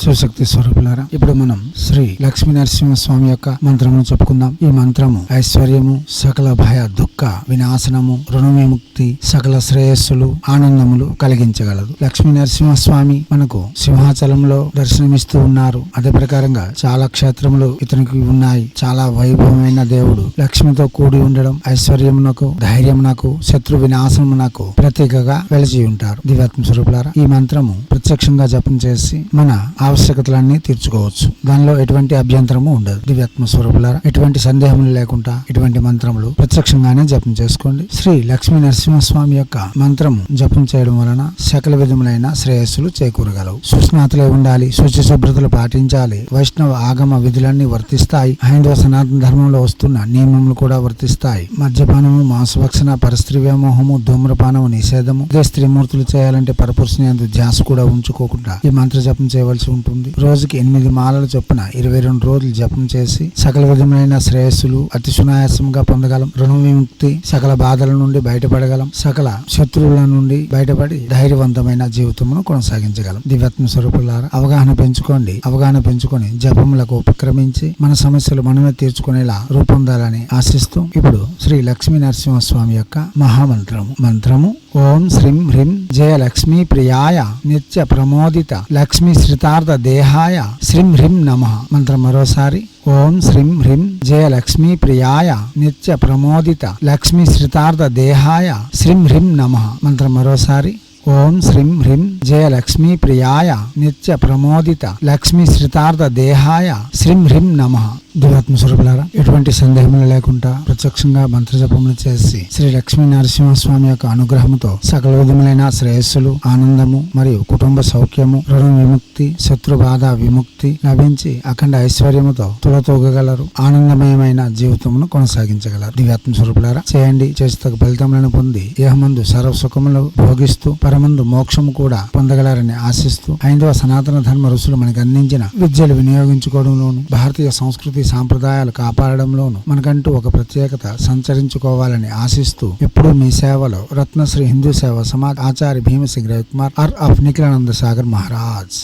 శివశక్తి స్వరూపులారా ఇప్పుడు మనం శ్రీ లక్ష్మీ నరసింహ స్వామి యొక్క మంత్రమును చెప్పుకుందాం. ఈ మంత్రము ఐశ్వర్యము సకల భయ దుఃఖ వినాశనము రుణ విముక్తి సకల శ్రేయస్సులు ఆనందములు కలిగించగలదు. లక్ష్మీ నరసింహ స్వామి మనకు సింహాచలంలో దర్శనమిస్తూ ఉన్నారు. అదే ప్రకారంగా చాలా క్షేత్రములు ఇతనికి ఉన్నాయి. చాలా వైభవమైన దేవుడు లక్ష్మితో కూడి ఉండడం ఐశ్వర్యమునకు ధైర్యమునకు శత్రు వినాశమునకు ప్రతీకగా వెలిచి ఉంటారు దివ్యాత్మ స్వరూపులారా ఈ మంత్రము ప్రత్యక్షంగా జపం చేసి మన ఆవశ్యకతలన్నీ తీర్చుకోవచ్చు. దానిలో ఎటువంటి అభ్యంతరము ఉండదు. దివ్యాత్మ స్వరూపులారా ఎటువంటి సందేహములు లేకుండా ఇటువంటి మంత్రములు ప్రత్యక్షంగానే జపం చేసుకోండి. శ్రీ లక్ష్మీ నరసింహస్వామి యొక్క మంత్రం జపం చేయడం వలన సకల విధములైన శ్రేయస్సులు చేకూరగలవు. సుస్నాతులై ఉండాలి శుచి శుభ్రతలు పాటించాలి వైష్ణవ ఆగమ విధులన్నీ వర్తిస్తాయి. హైందవ సనాతన ధర్మంలో వస్తున్న నియమములు కూడా వర్తిస్తాయి. మద్యపానము మాంసభక్షణ పరస్త్రీ వ్యామోహము ధూమ్రపానము నిషేధము ఇదే స్త్రీమూర్తులు చేయాలంటే పరపురుషుని ధ్యాస కూడా ఉంచుకోకుండా ఈ మంత్ర జపం చేయవలసి ఉంటుంది. రోజుకి ఎనిమిది మాలల చొప్పున ఇరవై రెండు రోజులు జపం చేసి సకల విధములైన శ్రేయస్సులు అతి సునాయాసంగా పొందగలం. రుణ విముక్తి సకల బాధల నుండి బయటపడగలం. సకల శత్రువుల నుండి బయటపడి ధైర్యవంతమైన జీవితమును కొనసాగించగలం. దివ్యాత్మ స్వరూపులారా అవగాహన పెంచుకోండి. అవగాహన పెంచుకొని జపములకు ఉపక్రమించి మన సమస్యలు మనమే తీర్చుకునేలా రూపొందాలని ఆశిస్తూ ఇప్పుడు శ్రీ లక్ష్మీ నరసింహస్వామి యొక్క మహామంత్రము. మంత్రము ఓం శ్రీం హ్రీం జయ లక్ష్మీ ప్రియాయ నిత్య ప్రమోదిత లక్ష్మీ శ్రితార్థ దేహాయ శ్రీం హ్రీం నమ. మంత్రం మరోసారి. ఓం శ్రీం హ్రీం జయ లక్ష్మీ ప్రియాయ నిత్య ప్రమోదిత లక్ష్మీ శ్రితార్థ దేహాయ శ్రీం హ్రీం నమ. మంత్రం మరోసారి. ఓం శ్రీం హ్రీం జయ లక్ష్మీ ప్రియాయ నిత్య ప్రమోదిత లక్ష్మీ శ్రితార్థ దేహాయ శ్రీం హ్రీం నమ. దురాత్మ స్వరూపులారా ఎటువంటి సందేహములు లేకుండా ప్రత్యక్షంగా మంత్రజపములు చేసి శ్రీ లక్ష్మీ నరసింహస్వామి యొక్క అనుగ్రహముతో సకల విధములైన శ్రేయస్సులు ఆనందము మరియు కుటుంబ సౌఖ్యము రుణ విముక్తి శత్రు బాధ విముక్తి లభించి అఖండ ఐశ్వర్యముతో తులతూగగలరు. ఆనందమయమైన జీవితమును కొనసాగించగలరు. దివ్యాత్మ స్వరూపులారా చేయండి. చేసి ఫలితములను పొంది ఏహమందు సర్వ సుఖములు భోగిస్తూ పరమందు మోక్షము కూడా పొందగలరని ఆశిస్తూ హైందవ సనాతన ధర్మ ఋషులు మనకు అందించిన విద్యలు వినియోగించుకోవడంలోను భారతీయ సంస్కృతి సాంప్రదాయాలు కాపాడడం కాపాడడంలోను మనకంటూ ఒక ప్రత్యేకత సంచరించుకోవాలని ఆశిస్తూ ఎప్పుడూ మీ సేవలో రత్నశ్రీ హిందూ సేవ సమాజ్ ఆచార్య భీమసింగ్ రవికుమార్ ఆర్ ఆఫ్ నిఖిలానంద సాగర్ మహారాజ్.